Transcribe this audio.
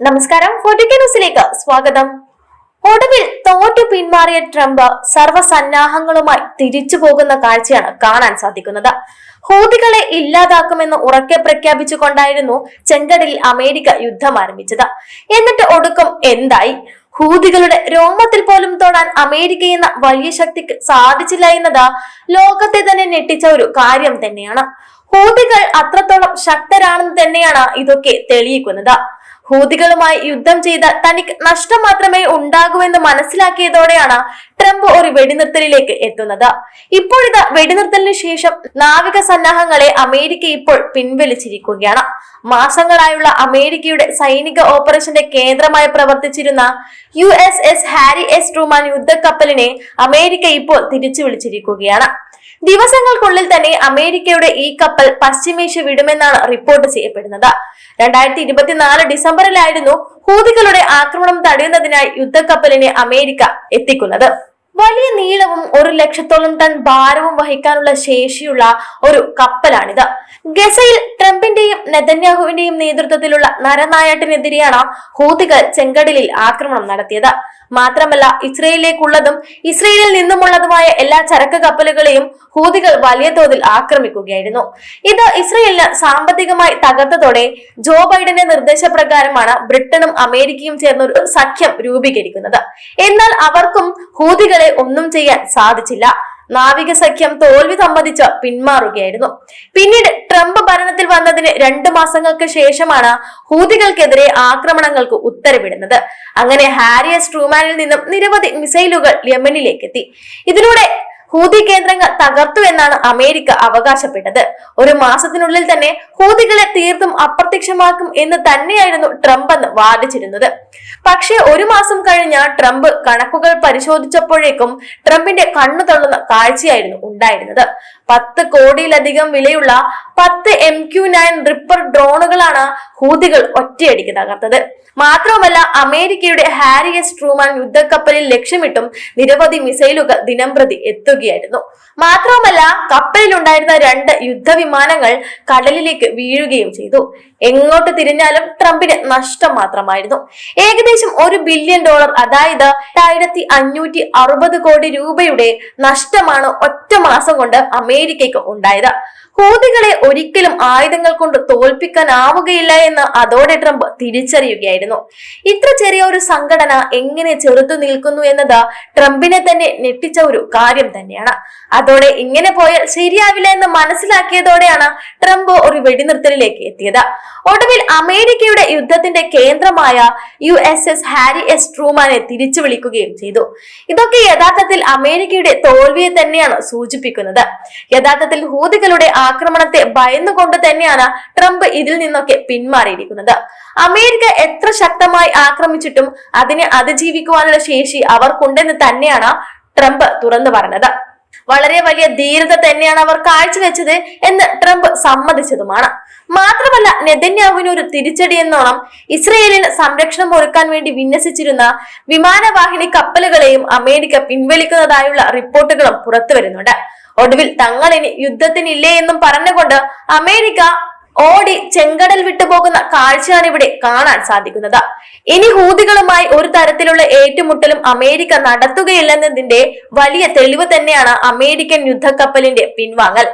നമസ്കാരം. ന്യൂസിലേക്ക് സ്വാഗതം. ഒടുവിൽ തോറ്റു പിന്മാറിയ ട്രംപ് സർവസന്നാഹങ്ങളുമായി തിരിച്ചു പോകുന്ന കാഴ്ചയാണ് കാണാൻ സാധിക്കുന്നത്. ഹൂതികളെ ഇല്ലാതാക്കുമെന്ന് ഉറക്കെ പ്രഖ്യാപിച്ചുകൊണ്ടായിരുന്നു ചെങ്കടിൽ അമേരിക്ക യുദ്ധം ആരംഭിച്ചത്. എന്നിട്ട് ഒടുക്കം എന്തായി? ഹൂതികളുടെ രോമത്തിൽ പോലും തൊടാൻ അമേരിക്ക എന്ന വലിയ ശക്തിക്ക് സാധിച്ചില്ല എന്നത് ലോകത്തെ തന്നെ ഞെട്ടിച്ച ഒരു കാര്യം തന്നെയാണ്. ഹൂതികൾ അത്രത്തോളം ശക്തരാണെന്ന് തന്നെയാണ് ഇതൊക്കെ തെളിയിക്കുന്നത്. ഹൂതികളുമായി യുദ്ധം ചെയ്ത തനിക്ക് നഷ്ടം മാത്രമേ ഉണ്ടാകൂവെന്ന് മനസ്സിലാക്കിയതോടെയാണ് ട്രംപ് ഒരു വെടിനിർത്തലിലേക്ക് എത്തുന്നത്. ഇപ്പോഴിത് വെടിനിർത്തലിന് ശേഷം നാവിക സന്നാഹങ്ങളെ അമേരിക്ക ഇപ്പോൾ പിൻവലിച്ചിരിക്കുകയാണ്. മാസങ്ങളായുള്ള അമേരിക്കയുടെ സൈനിക ഓപ്പറേഷന്റെ കേന്ദ്രമായി പ്രവർത്തിച്ചിരുന്ന U S S Harry S Truman യുദ്ധക്കപ്പലിനെ America ഇപ്പോൾ തിരിച്ചു വിളിച്ചിരിക്കുകയാണ്. ദിവസങ്ങൾക്കുള്ളിൽ തന്നെ അമേരിക്കയുടെ ഈ കപ്പൽ പശ്ചിമേഷ്യ വിടുമെന്നാണ് റിപ്പോർട്ട് ചെയ്യപ്പെടുന്നത്. രണ്ടായിരത്തി ഇരുപത്തിനാല് ഡിസംബറിലായിരുന്നു ഹൂതികളുടെ ആക്രമണം തടയുന്നതിനായി യുദ്ധക്കപ്പലിനെ അമേരിക്ക എത്തിക്കുന്നത്. വലിയ നീളവും ഒരു ലക്ഷത്തോളം ടൺ ഭാരവും വഹിക്കാനുള്ള ശേഷിയുള്ള ഒരു കപ്പലാണിത്. ഗസയിൽ ട്രംപിന്റെയും നെതന്യാഹുവിന്റെയും നേതൃത്വത്തിലുള്ള നരനായാട്ടിനെതിരെയാണ് ഹൂതികൾ ചെങ്കടലിൽ ആക്രമണം നടത്തിയത്. മാത്രമല്ല ഇസ്രയേലിലേക്കുള്ളതും ഇസ്രയേലിൽ നിന്നുമുള്ളതുമായ എല്ലാ ചരക്ക് കപ്പലുകളെയും ഹൂതികൾ വലിയ തോതിൽ ആക്രമിക്കുകയായിരുന്നു. ഇത് ഇസ്രയേലിന് സാമ്പത്തികമായി തകർത്തതോടെ ജോ ബൈഡന്റെ നിർദ്ദേശപ്രകാരമാണ് ബ്രിട്ടനും അമേരിക്കയും ചേർന്ന് ഒരു സഖ്യം രൂപീകരിക്കുന്നത്. എന്നാൽ അവർക്കും ഹൂതികളെ ഒന്നും ചെയ്യാൻ സാധിച്ചില്ല. നാവിക സഖ്യം തോൽവി സമ്മതിച്ച് പിന്മാറുകയായിരുന്നു. പിന്നീട് ട്രംപ് ഭരണത്തിൽ വന്നതിന് രണ്ടു മാസങ്ങൾക്ക് ശേഷമാണ് ഹൂതികൾക്കെതിരെ ആക്രമണങ്ങൾക്ക് ഉത്തരവിടുന്നത്. അങ്ങനെ ഹാരിയസ് ട്രൂമാനിൽ നിന്നും നിരവധി മിസൈലുകൾ യമനിലേക്ക് എത്തി ഇതിലൂടെ ഹൂതി കേന്ദ്രങ്ങൾ തകർത്തു എന്നാണ് അമേരിക്ക അവകാശപ്പെട്ടത്. ഒരു മാസത്തിനുള്ളിൽ തന്നെ ഹൂതികളെ തീർത്തും അപ്രത്യക്ഷമാക്കും എന്ന് തന്നെയായിരുന്നു ട്രംപ് എന്ന് വാദിച്ചിരുന്നത്. പക്ഷേ ഒരു മാസം കഴിഞ്ഞ ട്രംപ് കണക്കുകൾ പരിശോധിച്ചപ്പോഴേക്കും ട്രംപിന്റെ കണ്ണു തള്ളുന്ന കാഴ്ചയായിരുന്നു ഉണ്ടായിരുന്നത്. പത്ത് കോടിയിലധികം വിലയുള്ള പത്ത് എം ക്യു നയൻ റിപ്പർ ഡ്രോണുകളാണ് ഹൂതികൾ ഒറ്റയടിക്ക് തകർത്തത്. മാത്രവുമല്ല അമേരിക്കയുടെ ഹാരി എസ് ട്രൂമാൻ യുദ്ധക്കപ്പലിൽ ലക്ഷ്യമിട്ടും നിരവധി മിസൈലുകൾ ദിനംപ്രതി എത്തുകയായിരുന്നു. മാത്രവുമല്ല കപ്പലിലുണ്ടായിരുന്ന രണ്ട് യുദ്ധവിമാനങ്ങൾ കടലിലേക്ക് വീഴുകയും ചെയ്തു. എങ്ങോട്ട് തിരിഞ്ഞാലും ട്രംപിന് നഷ്ടം മാത്രമായിരുന്നു. ഏകദേശം ഒരു ബില്യൺ ഡോളർ അതായത് ആയിരത്തി അഞ്ഞൂറ്റി അറുപത് കോടി രൂപയുടെ നഷ്ടമാണ് ഒറ്റ മാസം കൊണ്ട് അമേരിക്കയ്ക്ക് ഉണ്ടായത്. ഹൂതികളെ ഒരിക്കലും ആയുധങ്ങൾ കൊണ്ട് തോൽപ്പിക്കാനാവുകയില്ല എന്ന് അതോടെ ട്രംപ് തിരിച്ചറിയുകയായിരുന്നു. ഇത്ര ചെറിയ ഒരു സംഘടന എങ്ങനെ ചെറുത്തു നിൽക്കുന്നു എന്നത് ട്രംപിനെ തന്നെ ഞെട്ടിച്ച ഒരു കാര്യം തന്നെയാണ്. അതോടെ ഇങ്ങനെ പോയാൽ ശരിയാവില്ല എന്ന് മനസ്സിലാക്കിയതോടെയാണ് ട്രംപ് ഒരു വെടിനിർത്തലിലേക്ക് എത്തിയത്. ഒടുവിൽ അമേരിക്കയുടെ യുദ്ധത്തിന്റെ കേന്ദ്രമായ U S S Harry S ട്രൂമാനെ തിരിച്ചു വിളിക്കുകയും ചെയ്തു. ഇതൊക്കെ യഥാർത്ഥത്തിൽ അമേരിക്കയുടെ തോൽവിയെ തന്നെയാണ് സൂചിപ്പിക്കുന്നത്. യഥാർത്ഥത്തിൽ ഹൂതികളുടെ ആക്രമണത്തെ ഭയന്നുകൊണ്ട് തന്നെയാണ് ട്രംപ് ഇതിൽ നിന്നൊക്കെ പിന്മാറിയിരിക്കുന്നത്. അമേരിക്ക എത്ര ശക്തമായി ആക്രമിച്ചിട്ടും അതിനെ അതിജീവിക്കുവാനുള്ള ശേഷി അവർക്കുണ്ടെന്ന് തന്നെയാണ് ട്രംപ് തുറന്നു പറഞ്ഞത്. വളരെ വലിയ ധീരത തന്നെയാണ് അവർ കാഴ്ചവെച്ചത് എന്ന് ട്രംപ് സമ്മതിച്ചതുമാണ്. മാത്രമല്ല നെതന്യാവിന് ഒരു തിരിച്ചടി എന്നോണം ഇസ്രയേലിന് സംരക്ഷണം ഒരുക്കാൻ വേണ്ടി വിന്യസിച്ചിരുന്ന വിമാനവാഹിനി കപ്പലുകളെയും അമേരിക്ക പിൻവലിക്കുന്നതായുള്ള റിപ്പോർട്ടുകളും പുറത്തു വരുന്നുണ്ട് ഒടുവിൽ തങ്ങൾ ഇനി യുദ്ധത്തിനില്ലേ എന്നും പറഞ്ഞുകൊണ്ട് അമേരിക്ക ഓടി ചെങ്കടൽ വിട്ടുപോകുന്ന കാഴ്ചയാണ് ഇവിടെ കാണാൻ സാധിക്കുന്നത്. ഇനി ഹൂതികളുമായി ഒരു തരത്തിലുള്ള ഏറ്റുമുട്ടലും അമേരിക്ക നടത്തുകയില്ലെന്നതിന്റെ വലിയ തെളിവ് തന്നെയാണ് അമേരിക്കൻ യുദ്ധക്കപ്പലിന്റെ പിൻവാങ്ങൽ.